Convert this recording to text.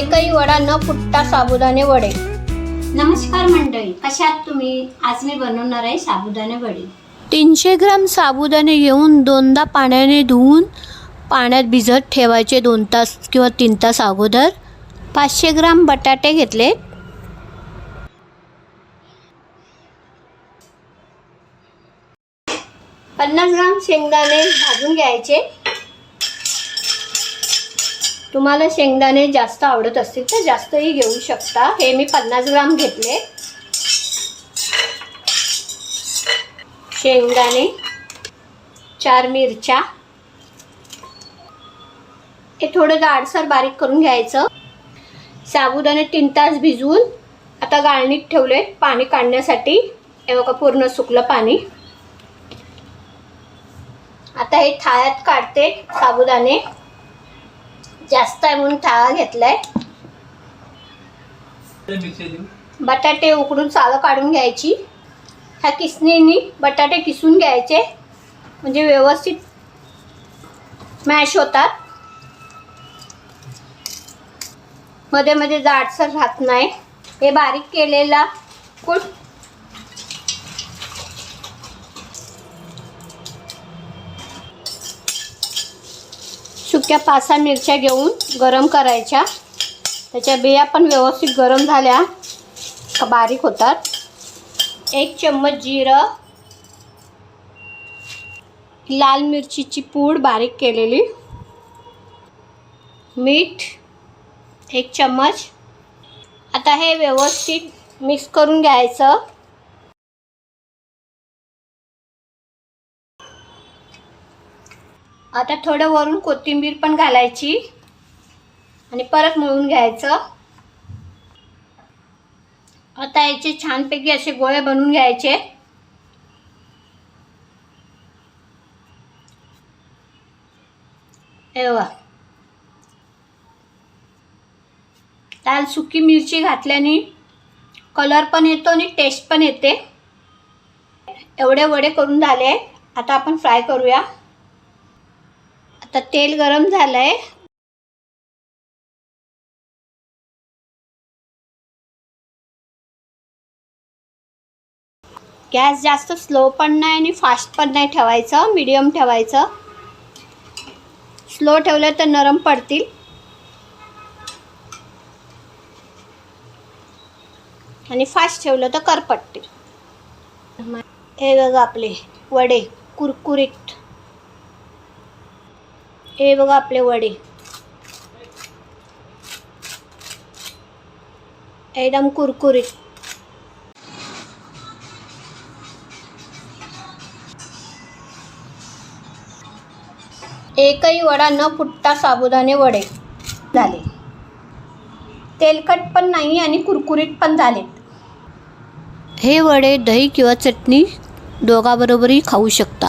एकही वडा न फुटता साबुदाणे वडे. नमस्कार मंडळी कशा आहात तुम्ही? आज मी बनवणार आहे साबुदाणे वडे. तीनशे ग्राम साबुदाणे घेऊन दोनदा पाण्याने धुवून पाण्यात भिजत ठेवायचे दोन तास किंवा तीन तास अगोदर. पाचशे ग्राम बटाटे घेतले. पन्नास ग्राम शेंगदाणे भाजून घ्यायचे. तुम्हाला शेंगदाणे जास्त आवडत असतील तर जास्तही घेऊ शकता. हे मी पन्नास ग्राम घेतले. शेंगदाणे चार मिरच्या. हे थोडं जाडसर बारीक करून घ्यायचं. साबुदाणे तीन तास भिजवून आता गाळणीत ठेवले पाणी काढण्यासाठी. हे बघा पूर्ण सुकलं पाणी. आता हे थाळ्यात काढते साबुदाणे. जास्त आहे म्हणून थाळा घेतलाय. बटाटे उकडून सालं काढून घ्यायची. ह्या किसणीनी बटाटे किसून घ्यायचे. म्हणजे व्यवस्थित मॅश होतात. मध्ये मध्ये जाडसर राहत नाही. हे बारीक केलेला कुठ सुक्या पाच सहा मिरच्या घेऊन गरम करायच्या. त्याच्या बिया पण व्यवस्थित गरम झाल्या. का बारीक होतात. एक चम्मच जिरं. लाल मिरचीची पूड बारीक केलेली. मीठ. एक चम्मच. आता हे व्यवस्थित मिक्स करून घ्यायचं. आता थोडं वरून कोथिंबीर पण घालायची आणि परत मळून घ्यायचं. आता याचे छानपैकी असे गोळे बनवून घ्यायचे. एवा लाल सुकी मिरची घातल्याने कलर पण येतो आणि टेस्ट पण येते. एवढे वडे करून झाले. आता आपण फ्राय करूया. आता तेल गरम झालंय. गॅस जास्त स्लो पण नाही आणि फास्ट पण नाही ठेवायचं मीडियम ठेवायचं. स्लो ठेवलं तर नरम पडतील. आणि फास्ट ठेवलं तर करपटतील. हे बघा आपले वडे कुरकुरीत. हे बघा आपले वडे. एकदम कुरकुरीत. एकही वडा न फुटता साबुदाणे वडे झाले. तेलकट पण नाही आणि कुरकुरीत पण झालेत. हे वडे दही किंवा चटणी दोघाबरोबरही खाऊ शकता.